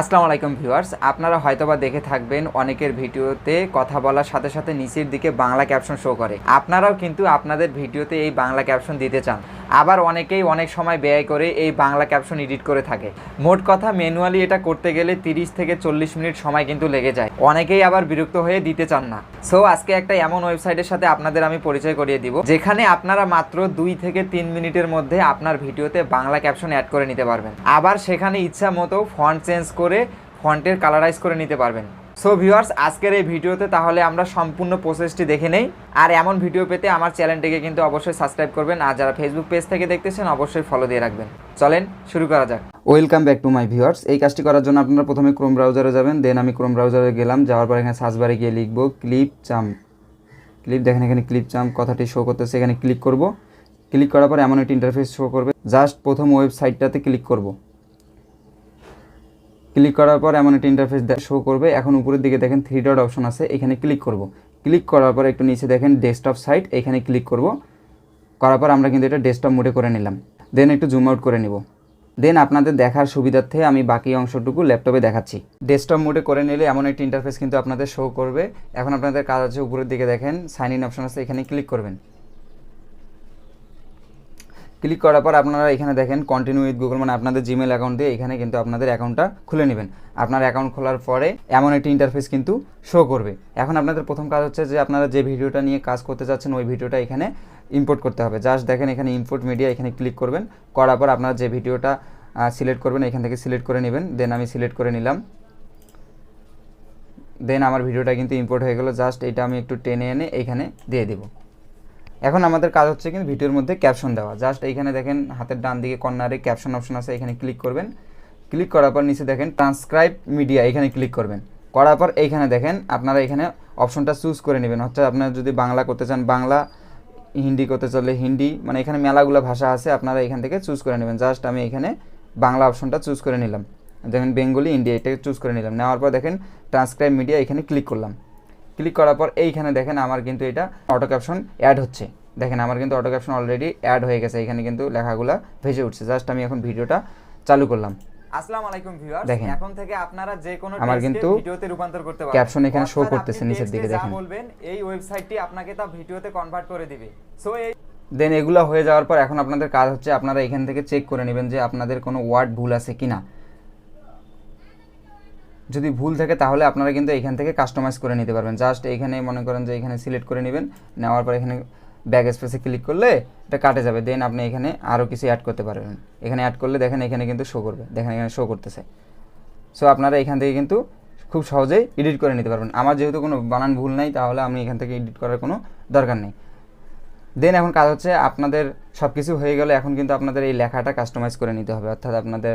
আসসালামু আলাইকুম ভিউয়ার্স, আপনারা হয়তোবা দেখে থাকবেন অনেকের ভিডিওতে কথা বলার সাথে সাথে নিচের দিকে বাংলা ক্যাপশন শো করে। আপনারাও কিন্তু আপনাদের ভিডিওতে এই বাংলা ক্যাপশন দিতে চান। আবার অনেকেই অনেক সময় ব্যয় করে এই বাংলা ক্যাপশন এডিট করে থাকে। মোট কথা ম্যানুয়ালি এটা করতে গেলে তিরিশ থেকে চল্লিশ মিনিট সময় কিন্তু লেগে যায়। অনেকেই আবার বিরক্ত হয়ে দিতে চান না। সো আজকে একটা এমন ওয়েবসাইটের সাথে আপনাদের আমি পরিচয় করিয়ে দিব, যেখানে আপনারা মাত্র দুই থেকে তিন মিনিটের মধ্যে আপনার ভিডিওতে বাংলা ক্যাপশন অ্যাড করে নিতে পারবেন। আবার সেখানে ইচ্ছা মতো ফন্ট চেঞ্জ করে ফন্টের কালারাইজ করে নিতে পারবেন। সো ভিউয়ার্স আজকের এই ভিডিওতে তাহলে আমরা সম্পূর্ণ প্রসেসটি দেখে নেই। আর এমন ভিডিও পেতে আমার চ্যানেলটিকে কিন্তু অবশ্যই সাবস্ক্রাইব করবেন। আর যারা ফেসবুক পেজ থেকে দেখতেছেন, অবশ্যই ফলো দিয়ে রাখবেন। চলেন শুরু করা যাক। Welcome back to my viewers এই কাজটি করার জন্য আপনারা প্রথমে ক্রোম ব্রাউজারে যাবেন। দেন আমি ক্রোম ব্রাউজারে গেলাম। যাওয়ার পর এখানে সার্চ বারে গিয়ে লিখব ক্লিপ চাম ক্লিপ দেখেন এখানে ক্লিপ চাম কথাটি শো করতেছে। এখানে ক্লিক করব। ক্লিক করার পর এমন একটি ইন্টারফেস শো করবে। জাস্ট প্রথম ওয়েবসাইটটাতে ক্লিক করব। ক্লিক করার পর এমন একটি ইন্টারফেস শো করবে। এখন উপরের দিকে দেখেন থ্রি ডট অপশন আছে, এখানে ক্লিক করব। ক্লিক করার পর একটু নিচে দেখেন ডেস্কটপ সাইট এখানে ক্লিক করব। করার পর আমরা কিন্তু এটা ডেস্কটপ মোডে করে নিলাম। দেন একটু জুম আউট করে নিব। দেন আপনাদের দেখার সুবিধার্থে আমি বাকি অংশটুকু ল্যাপটপে দেখাচ্ছি। ডেস্কটপ মোডে করে নিলে এমন একটি ইন্টারফেস কিন্তু আপনাদের শো করবে। এখন আপনাদের কাজ আছে উপরের দিকে দেখেন সাইন ইন অপশন আছে, এখানে ক্লিক করবেন। ক্লিক করার পর আপনারা এখানে দেখেন কন্টিনিউ উইথ গুগল মানে আপনাদের জিমেল অ্যাকাউন্ট দিয়ে এখানে কিন্তু আপনাদের অ্যাকাউন্টটা খুলে নেবেন। আপনার অ্যাকাউন্ট খোলার পরে এমন একটি ইন্টারফেস কিন্তু শো করবে। এখন আপনাদের প্রথম কাজ হচ্ছে যে আপনারা যে ভিডিওটা নিয়ে কাজ করতে যাচ্ছেন, ওই ভিডিওটা এখানে ইম্পোর্ট করতে হবে। জাস্ট দেখেন এখানে ইম্পোর্ট মিডিয়া এখানে ক্লিক করবেন। করার পর আপনারা যে ভিডিওটা সিলেক্ট করবেন, এখান থেকে সিলেক্ট করে নেবেন। দেন আমি সিলেক্ট করে নিলাম। দেন আমার ভিডিওটা কিন্তু ইম্পোর্ট হয়ে গেলো। জাস্ট এটা আমি একটু টেনে এনে এখানে দিয়ে দেবো। এখন আমাদের কাজ হচ্ছে কিন্তু ভিডিওর মধ্যে ক্যাপশন দেওয়া। জাস্ট এইখানে দেখেন, হাতের ডান দিকে কর্নারে ক্যাপশন অপশন আছে, এখানে ক্লিক করবেন। ক্লিক করার পর নিচে দেখেন ট্রান্সক্রাইব মিডিয়া এখানে ক্লিক করবেন। করার পর এইখানে দেখেন, আপনারা এখানে অপশনটা চুজ করে নেবেন। হচ্ছে আপনারা যদি বাংলা করতে চান, বাংলা, হিন্দি করতে চলে হিন্দি মানে এখানে মেলাগুলো ভাষা আছে, আপনারা এখান থেকে চুজ করে নেবেন। জাস্ট আমি এখানে বাংলা অপশনটা চুজ করে নিলাম। দেখেন বেঙ্গলি ইন্ডিয়া এটাকে চুজ করে নিলাম। নেওয়ার পর দেখেন ট্রান্সক্রাইব মিডিয়া এখানে ক্লিক করলাম। ক্লিক করার পর এইখানে দেখেন আমার কিন্তু এটা অটো ক্যাপশন অ্যাড হচ্ছে। দেখেন আমার কিন্তু অটো ক্যাপশন অলরেডি অ্যাড হয়ে গেছে এখানে কিন্তু লেখাগুলো ভেসে উঠছে। জাস্ট আমি এখন ভিডিওটা চালু করলাম। আসসালামু আলাইকুম ভিউয়ার্স। এখন থেকে আপনারা যে কোনো আমার কিন্তু ভিডিওতে রূপান্তর করতে পারবেন। ক্যাপশন এখানে করতেছে নিচের দিকে দেখেন। বলবেন এই ওয়েবসাইটটি আপনাকে তা ভিডিওতে কনভার্ট করে দিবে। সো এই দেন এগুলো হয়ে যাওয়ার পর এখন আপনাদের কাজ হচ্ছে আপনারা এখান থেকে চেক করে নেবেন যে আপনাদের কোনো ওয়ার্ড ভুল আছে কি না যদি ভুল থাকে তাহলে আপনারা কিন্তু এখান থেকে কাস্টমাইজ করে নিতে পারবেন। জাস্ট এখানে মনে করেন যে এখানে সিলেক্ট করে নেবেন, নেওয়ার পর এখানে ব্যাগ স্পেসে ক্লিক করলে এটা কাটে যাবে। দেন আপনি এখানে আরও কিছু অ্যাড করতে পারবেন। এখানে অ্যাড করলে দেখেন এখানে কিন্তু শো করবে। দেখেন এখানে শো করতেছে। সো আপনারা এখান থেকে কিন্তু খুব সহজেই এডিট করে নিতে পারবেন। আমার যেহেতু কোনো বানান ভুল নাই, তাহলে আমি এখান থেকে এডিট করার কোনো দরকার নেই। দেন এখন কাজ হচ্ছে আপনাদের সব কিছু হয়ে গেলে এখন কিন্তু আপনাদের এই লেখাটা কাস্টমাইজ করে নিতে হবে। অর্থাৎ আপনাদের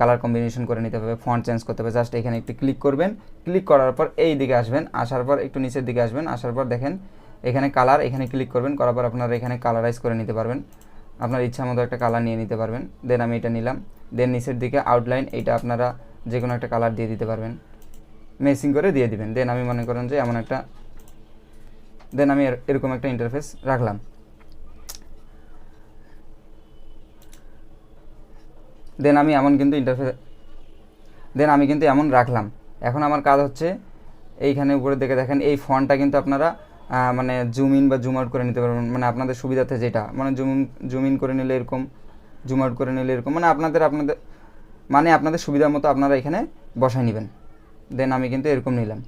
কালার কম্বিনেশন করে নিতে হবে ফন্ট চেঞ্জ করতে হবে। জাস্ট এখানে একটু ক্লিক করবেন। ক্লিক করার পর এই দিকে আসবেন। আসার পর একটু নিচের দিকে আসবেন। আসার পর দেখেন এখানে কালার এখানে ক্লিক করবেন। করার পর আপনারা এখানে কালারাইজ করে নিতে পারবেন। আপনার ইচ্ছা মতো একটা কালার নিয়ে নিতে পারবেন। দেন আমি এটা নিলাম। দেন নিচের দিকে আউটলাইন এইটা আপনারা যে কোনো একটা কালার দিয়ে দিতে পারবেন। মেসিং করে দিয়ে দিবেন। দেন আমি মনে করেন যে এমন একটা দেন আমি এর- এরকম একটা ইন্টারফেস রাখলাম। দেন আমি এমন কিন্তু ইন্টারফেস দেন আমি কিন্তু এমন রাখলাম। এখন আমার কাজ হচ্ছে এইখানে উপরে দেখে দেখেন, এই ফন্টটা কিন্তু আপনারা মানে জুম ইন বা জুম আউট করে নিতে পারবেন। মানে আপনাদের সুবিধার্থে যেটা মানে জুম জুম ইন করে নিলে এরকম জুম আউট করে নিলে এরকম মানে আপনাদের আপনাদের মানে আপনাদের সুবিধা মতো আপনারা এখানে বসায় নেবেন। দেন আমি কিন্তু এরকম নিলাম।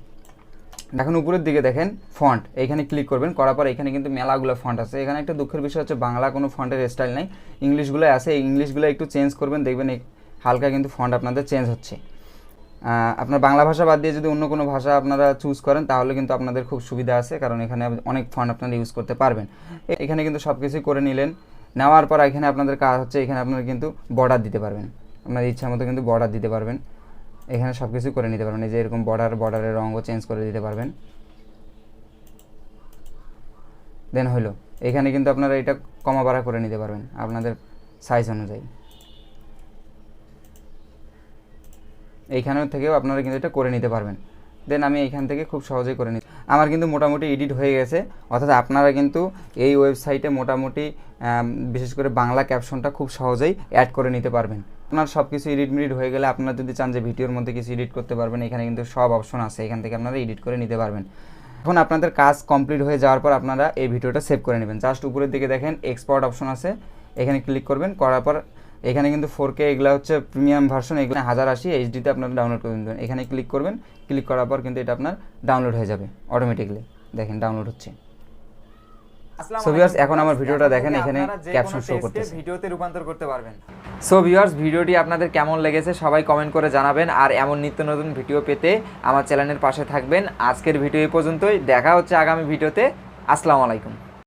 এখন উপরের দিকে দেখেন ফন্ট এইখানে ক্লিক করবেন, করার পর এখানে কিন্তু মেলাগুলো ফন্ট আছে। এখানে একটা দুঃখের বিষয় হচ্ছে বাংলা কোনো ফন্টের স্টাইল নাই ইংলিশগুলো আছে, এই ইংলিশগুলো একটু চেঞ্জ করবেন, দেখবেন হালকা কিন্তু ফন্ট আপনাদের চেঞ্জ হচ্ছে। আপনার বাংলা ভাষা বাদ দিয়ে যদি অন্য কোনো ভাষা আপনারা চুজ করেন, তাহলে কিন্তু আপনাদের খুব সুবিধা আছে, কারণ এখানে অনেক ফন্ট আপনারা ইউজ করতে পারবেন। এখানে কিন্তু সব কিছুই করে নিলেন, নেওয়ার পর এখানে আপনাদের কাজ হচ্ছে, এখানে আপনারা কিন্তু বর্ডার দিতে পারবেন। আপনার ইচ্ছা মতো কিন্তু বর্ডার দিতে পারবেন। এখানে সব কিছু করে নিতে পারবেন। এই যে এরকম বর্ডার বর্ডারের রঙও চেঞ্জ করে দিতে পারবেন। দেন হলো এখানে কিন্তু আপনারা এটা কমা বাড়া করে নিতে পারবেন, আপনাদের সাইজ অনুযায়ী। এইখানের থেকেও আপনারা কিন্তু এটা করে নিতে পারবেন। দেন আমি এইখান থেকে খুব সহজেই করে নিই আমার কিন্তু মোটামুটি এডিট হয়ে গেছে। অর্থাৎ আপনারা কিন্তু এই ওয়েবসাইটে মোটামুটি বিশেষ করে বাংলা ক্যাপশনটা খুব সহজেই অ্যাড করে নিতে পারবেন। আপনার সব কিছু এডিট মিডিট হয়ে গেলে আপনারা যদি চান যে ভিডিওর মধ্যে কিছু এডিট করতে পারবেন, এখানে কিন্তু সব অপশন আছে। এখান থেকে আপনারা এডিট করে নিতে পারবেন। এখন আপনাদের কাজ কমপ্লিট হয়ে যাওয়ার পর আপনারা এই ভিডিওটা সেভ করে নেবেন। জাস্ট উপরের দিকে দেখেন এক্সপোর্ট অপশন আছে। এখানে ক্লিক করবেন, করার পর এখানে কিন্তু ফোর কে এগুলো হচ্ছে প্রিমিয়াম ভার্সন এগুলো হাজার আশি এইচডিতে আপনারা ডাউনলোড করে নেবেন এখানে ক্লিক করবেন ক্লিক করার পর কিন্তু এটা আপনার ডাউনলোড হয়ে যাবে অটোমেটিকলি দেখেন ডাউনলোড হচ্ছে। So এখন আমার ভিডিওটা দেখেন, এখানে show text-কে করতেছে। ভিডিওতে রূপান্তর করতে পারবেন। সো ভিউয়ার্স ভিডিওটি আপনাদের কেমন লেগেছে সবাই কমেন্ট করে জানাবেন। আর এমন নিত্য নতুন ভিডিও পেতে আমার চ্যানেলের পাশে থাকবেন। আজকের ভিডিও এই পর্যন্তই। দেখা হচ্ছে আগামী ভিডিওতে আসসালামু আলাইকুম।